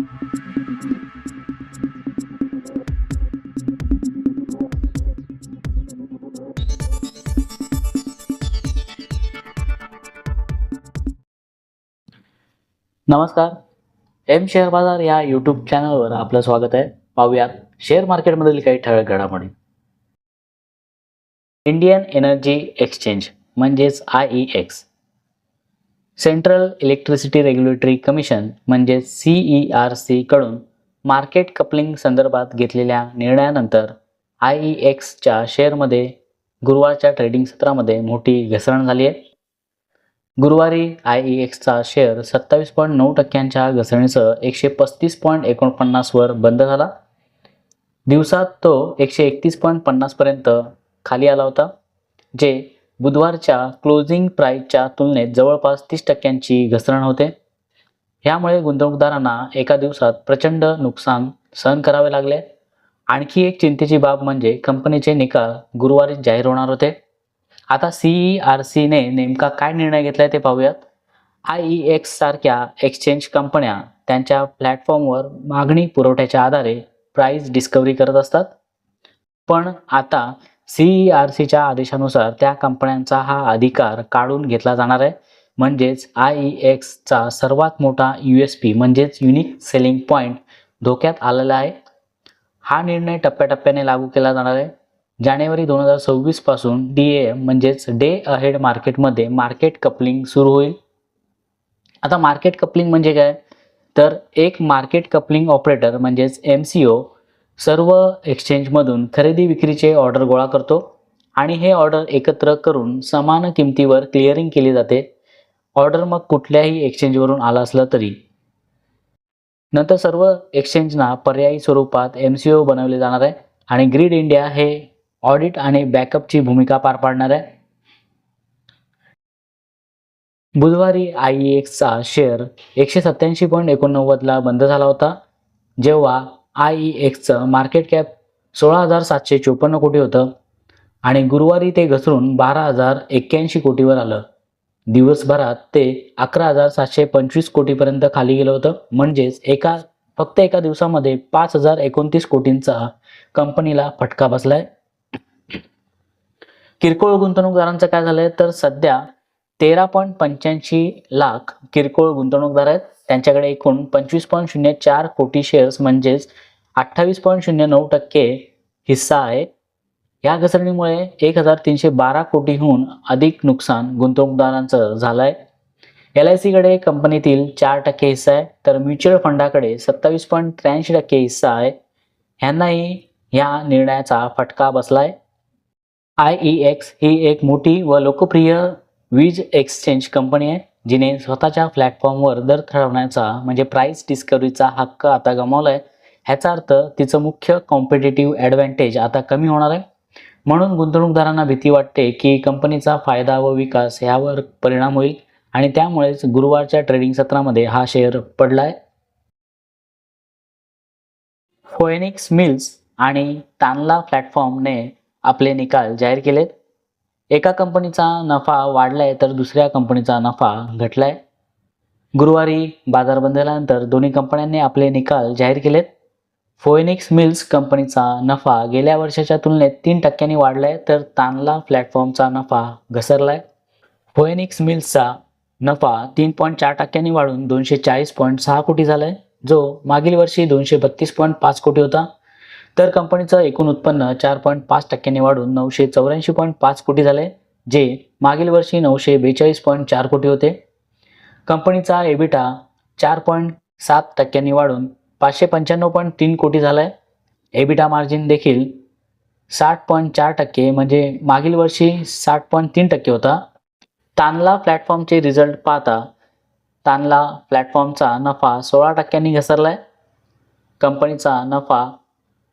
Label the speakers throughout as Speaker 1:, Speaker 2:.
Speaker 1: नमस्कार. M share बाजार या यूट्यूब चॅनलवर आपलं स्वागत आहे. पाहूयात शेअर मार्केटमधील काही ठळक घडामोडी. इंडियन एनर्जी एक्सचेंज म्हणजेच I E X central electricity regulatory commission म्हणजेच सी ई आर सीकडून मार्केट कपलिंग संदर्भात घेतलेल्या निर्णयानंतर आय ई एक्सच्या शेअरमध्ये गुरुवारच्या ट्रेडिंग सत्रामध्ये मोठी घसरण झाली आहे. गुरुवारी आय ई एक्सचा शेअर सत्तावीस पॉईंट नऊ टक्क्यांच्या घसरणीसह एकशे पस्तीस पॉईंट एकोणपन्नासवर बंद झाला. दिवसात तो एकशे एकतीस पॉईंट पन्नासपर्यंत खाली आला होता जे बुधवारच्या क्लोजिंग प्राईसच्या तुलनेत जवळपास तीस टक्क्यांची घसरण होते. ह्यामुळे गुंतवणूकदारांना एका दिवसात प्रचंड नुकसान सहन करावे लागले. आणखी एक चिंतेची बाब म्हणजे कंपनीचे निकाल गुरुवारी जाहीर होणार होते. आता सीई आर सीने नेमका काय निर्णय घेतलाय ते पाहूयात. आय ई एक्स सारख्या एक्सचेंज कंपन्या त्यांच्या प्लॅटफॉर्मवर मागणी पुरवठ्याच्या आधारे प्राईस डिस्कवरी करत असतात. पण आता ई आर सीच्या आदेशानुसार त्या कंपन्यांचा हा अधिकार काढून घेतला जाणार आहे. म्हणजेच आय ई एक्सचा सर्वात मोठा यू एस पी म्हणजेच युनिक सेलिंग पॉईंट धोक्यात आलेला आहे. हा निर्णय टप्प्याटप्प्याने लागू केला जाणार आहे. जानेवारी दोन हजार सव्वीसपासून डी एम म्हणजेच डे अहेड मार्केटमध्ये मार्केट कपलिंग सुरू होईल. आता मार्केट कपलिंग म्हणजे काय? तर एक मार्केट कपलिंग ऑपरेटर म्हणजेच एम सी ओ सर्व एक्सचेंजमधून खरेदी विक्रीचे ऑर्डर गोळा करतो आणि हे ऑर्डर एकत्र करून समान किमतीवर क्लिअरिंग केली जाते. ऑर्डर मग कुठल्याही एक्सचेंजवरून आला असलं तरी. नंतर सर्व एक्सचेंजना पर्यायी स्वरूपात एम सी ओ बनवले जाणार आहे आणि ग्रीड इंडिया हे ऑडिट आणि बॅकअपची भूमिका पार पाडणार आहे. बुधवारी आय एक्सचा शेअर एकशे सत्याऐंशी पॉईंट एकोणनव्वदला बंद झाला होता जेव्हा आय ई एक्सचं मार्केट कॅप सोळा हजार सातशे चोपन्न कोटी होतं. आणि गुरुवारी ते घसरून बारा हजार एक्क्याऐंशी कोटीवर आलं. दिवसभरात ते अकरा हजार सातशे पंचवीस कोटीपर्यंत खाली गेलं होतं. म्हणजेच एका फक्त एका दिवसामध्ये पाच हजार एकोणतीस कोटींचा कंपनीला फटका बसलाय. किरकोळ गुंतवणूकदारांचं काय झालंय? तर सध्या तेरा पॉईंट पंच्याऐंशी लाख किरकोळ गुंतवणूकदार आहेत. त्यांच्याकडे एकूण पंचवीस पॉईंट शून्य चार कोटी शेअर्स म्हणजेच अठ्ठावीस पॉईंट शून्य नऊ टक्के हिस्सा आहे. या घसरणीमुळे एक हजार तीनशे बारा कोटीहून अधिक नुकसान गुंतवणूकदारांचं झालं आहे एल आय सीकडे कंपनीतील चार टक्के हिस्सा आहे तर म्युच्युअल फंडाकडे सत्तावीस पॉईंट त्र्याऐंशी टक्के हिस्सा आहे. ह्यांनाही ह्या निर्णयाचा फटका बसला आहे आय ई एक्स ही एक मोठी व लोकप्रिय वीज एक्सचेंज कंपनी आहे. जिने स्वतःच्या प्लॅटफॉर्मवर दर ठरवण्याचा म्हणजे प्राईस डिस्कवरीचा हक्क आता गमावला आहे ह्याचा अर्थ तिचं मुख्य कॉम्पिटेटिव्ह ॲडव्हान्टेज आता कमी होणार आहे. म्हणून गुंतवणूकदारांना भीती वाटते की कंपनीचा फायदा व विकास ह्यावर परिणाम होईल आणि त्यामुळेच गुरुवारच्या ट्रेडिंग सत्रामध्ये हा शेअर पडला आहे फोएनिक्स मिल्स आणि तानला प्लॅटफॉर्मने आपले निकाल जाहीर केलेत. एका कंपनीचा नफा वाढलाय तर दुसऱ्या कंपनीचा नफा घटलाय. गुरुवारी बाजार बंद झाल्यानंतर दोन्ही कंपन्यांनी आपले निकाल जाहीर केलेत. फोएनिक्स मिल्स कंपनीचा नफा गेल्या वर्षाच्या तुलनेत तीन टक्क्यांनी वाढलाय तर तानला प्लॅटफॉर्मचा नफा घसरलाय. फोएनिक्स मिल्सचा नफा तीन पॉईंट चार टक्क्यांनी वाढून दोनशे चाळीस पॉईंट सहा कोटी झालाय जो मागील वर्षी दोनशे बत्तीस पॉईंट पाच कोटी होता. तर कंपनीचं एकूण उत्पन्न चार पॉईंट पाच टक्क्यांनी वाढून नऊशे चौऱ्याऐंशी पॉईंट पाच कोटी झाले जे मागील वर्षी नऊशे बेचाळीस पॉईंट चार कोटी होते. कंपनीचा एबिटा चार पॉईंट सात टक्क्यांनी वाढून पाचशे पंच्याण्णव पॉईंट तीन कोटी झाला आहे एबिटा मार्जिन देखील साठ पॉईंट चार टक्के म्हणजे मागील वर्षी साठ पॉईंट तीन टक्के होता. तानला प्लॅटफॉर्मचे रिझल्ट पाहता तानला प्लॅटफॉर्मचा नफा सोळा टक्क्यांनी घसरला आहे कंपनीचा नफा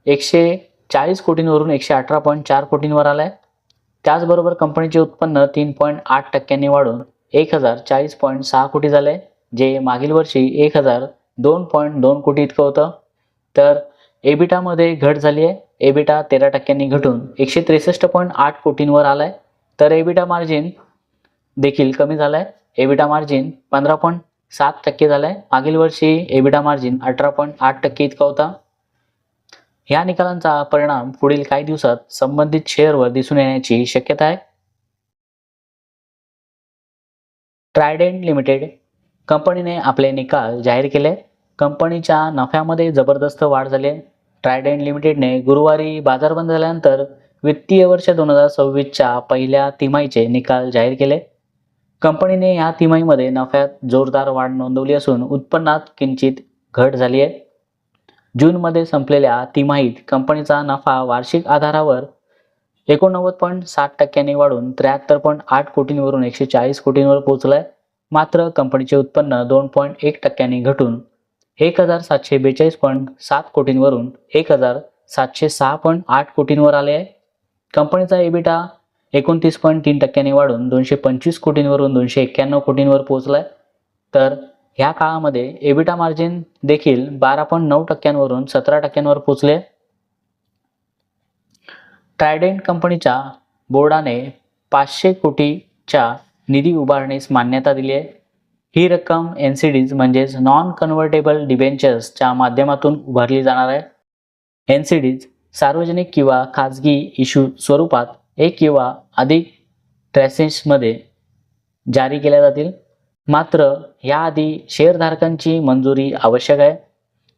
Speaker 1: एकशे चाळीस कोटींवरून एकशे अठरा पॉईंट चार कोटींवर आला आहे त्याचबरोबर कंपनीचे उत्पन्न तीन पॉईंट आठ टक्क्यांनी वाढून एक हजार चाळीस पॉईंट सहा कोटी झालं आहे जे मागील वर्षी एक हजार दोन पॉईंट दोन कोटी इतकं होतं. तर एबिटामध्ये घट झाली आहे. एबिटा तेरा टक्क्यांनी घटून एकशे त्रेसष्ट पॉईंट आठ कोटींवर आला आहे तर एबिटा मार्जिन देखील कमी झाला आहे एबिटा मार्जिन पंधरा पॉईंट सात टक्के झालं आहे मागील वर्षी एबिटा मार्जिन अठरा पॉईंट आठ टक्के इतका होता. ह्या निकालांचा परिणाम पुढील काही दिवसात संबंधित शेअरवर दिसून येण्याची शक्यता आहे. ट्रायडेंट लिमिटेड कंपनीने आपले निकाल जाहीर केले. कंपनीच्या नफ्यामध्ये जबरदस्त वाढ झाली आहे. ट्रायडेंट लिमिटेडने गुरुवारी बाजार बंद झाल्यानंतर वित्तीय वर्ष दोन हजार सव्वीसच्या पहिल्या तिमाहीचे निकाल जाहीर केले. कंपनीने या तिमाहीमध्ये नफ्यात जोरदार वाढ नोंदवली असून उत्पन्नात किंचित घट झाली आहे. जूनमध्ये संपलेल्या तिमाहीत कंपनीचा नफा वार्षिक आधारावर एकोणनव्वद पॉईंट सात टक्क्यांनी वाढून त्र्याहत्तर पॉईंट आठ कोटींवरून एकशे चाळीस कोटींवर पोहोचलं मात्र कंपनीचे उत्पन्न दोन पॉईंट एक टक्क्यांनी घटून एक हजार सातशे बेचाळीस पॉईंट सात कोटींवरून एक हजार सातशे सहा पॉईंट आठ कोटींवर आले आहे. कंपनीचा एबिटा एकोणतीस पॉईंट तीन टक्क्यांनी वाढून दोनशे पंचवीस कोटींवरून दोनशे एक्क्याण्णव कोटींवर पोहोचला आहे तर ह्या काळामध्ये एबिटा मार्जिन देखील बारा पॉईंट नऊ टक्क्यांवरून सतरा टक्क्यांवर पोचले. ट्रायडेंट कंपनीच्या बोर्डाने पाचशे कोटीच्या निधी उभारणीस मान्यता दिली आहे. ही रक्कम एन सी डीज म्हणजेच नॉन कन्व्हर्टेबल डिबेंचर्सच्या माध्यमातून उभारली जाणार आहे. एन सी डीज सार्वजनिक किंवा खाजगी इश्यू स्वरूपात एक किंवा अधिक ट्रॅसेसमध्ये जारी केल्या जातील. मात्र याआधी शेअरधारकांची मंजुरी आवश्यक आहे.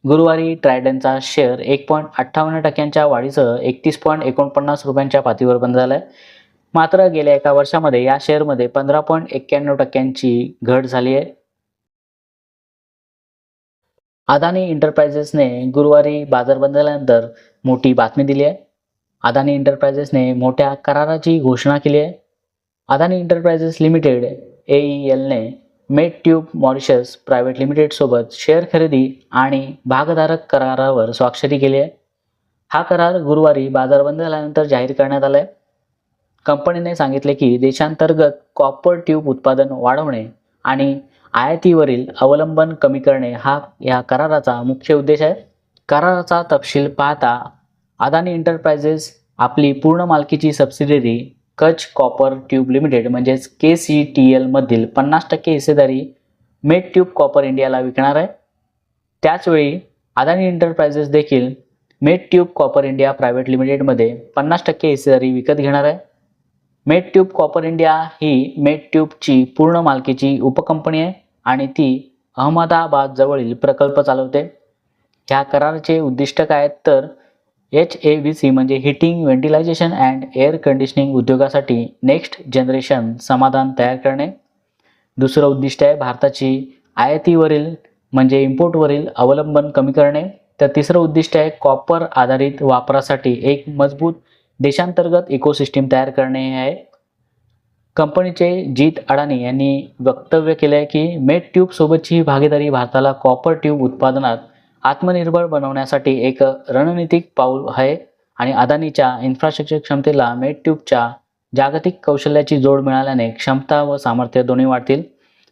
Speaker 1: गुरुवारी ट्रायडनचा शेअर एक पॉईंट अठ्ठावन्न टक्क्यांच्या वाढीसह एकतीस पॉईंट एकोणपन्नास रुपयांच्या पातळीवर बंद झाला आहे मात्र गेल्या एका वर्षामध्ये या शेअरमध्ये पंधरा पॉईंट एक्क्याण्णव टक्क्यांची घट झाली आहे. अदानी एंटरप्राइजेसने गुरुवारी बाजार बंद झाल्यानंतर मोठी बातमी दिली आहे. अदानी एंटरप्राइजेसने मोठ्या कराराची घोषणा केली आहे. अदानी एंटरप्राइजेस लिमिटेड ए मेट मेड ट्यूब मॉरिशस प्रायव्हेट लिमिटेडसोबत शेअर खरेदी आणि भागधारक करारावर स्वाक्षरी केली आहे. हा करार गुरुवारी बाजार बंद झाल्यानंतर जाहीर करण्यात आला आहे कंपनीने सांगितले की देशांतर्गत कॉपर ट्यूब उत्पादन वाढवणे आणि आयातीवरील अवलंबन कमी करणे हा या कराराचा मुख्य उद्देश आहे. कराराचा तपशील पाहता अदानी एंटरप्राइजेस आपली पूर्ण मालकीची सबसिडरी कच कॉपर ट्यूब लिमिटेड म्हणजेच के सी टी एलमधील पन्नास टक्के हिस्सेदारी मेड ट्यूब कॉपर इंडियाला विकणार आहे. त्याचवेळी अदानी एंटरप्राइजेस देखील Mettube copper India private लिमिटेडमध्ये पन्नास टक्के हिस्सेदारी विकत घेणार आहे. मेड ट्यूब कॉपर इंडिया ही मेड ट्यूबची पूर्ण मालकीची उपकंपनी आहे आणि ती अहमदाबाद जवळील प्रकल्प चालवते. ह्या कराराचे उद्दिष्ट काय आहेत? तर एच ए व्ही सी म्हणजे heating ventilation and air conditioning उद्योगासाठी नेक्स्ट जनरेशन समाधान तयार करणे. दुसरं उद्दिष्ट आहे भारताची आयातीवरील म्हणजे इम्पोर्टवरील अवलंबन कमी करणे. तर तिसरं उद्दिष्ट आहे कॉपर आधारित वापरासाठी एक मजबूत देशांतर्गत इकोसिस्टीम तयार करणे हे आहे. कंपनीचे जीत अडाणी यांनी वक्तव्य केले आहे की मेड ट्यूबसोबतची ही भागीदारी भारताला कॉपर ट्यूब उत्पादनात आत्मनिर्भर बनवण्यासाठी एक रणनीतिक पाऊल आहे आणि अदानीच्या इन्फ्रास्ट्रक्चर क्षमतेला मेड ट्यूबच्या जागतिक कौशल्याची जोड मिळाल्याने क्षमता व सामर्थ्य दोन्ही वाढतील.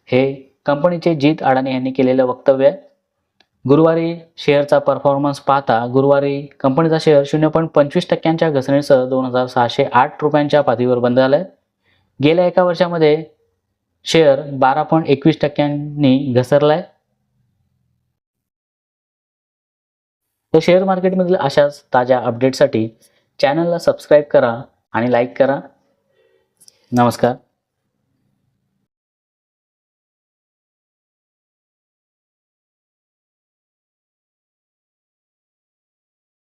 Speaker 1: हे कंपनीचे जीत अडाणी यांनी केलेलं वक्तव्य आहे. गुरुवारी शेअरचा परफॉर्मन्स पाहता गुरुवारी कंपनीचा शेअर शून्य पॉईंट पंचवीस टक्क्यांच्या घसरणीसह दोन हजार सहाशे आठ रुपयांच्या पातळीवर बंद झाला आहे गेल्या एका वर्षामध्ये शेअर बारा पॉईंट एकवीस टक्क्यांनी घसरला आहे तर शेअर मार्केटमधील अशाच ताज्या अपडेटसाठी चॅनलला सबस्क्राईब करा आणि लाईक करा. नमस्कार.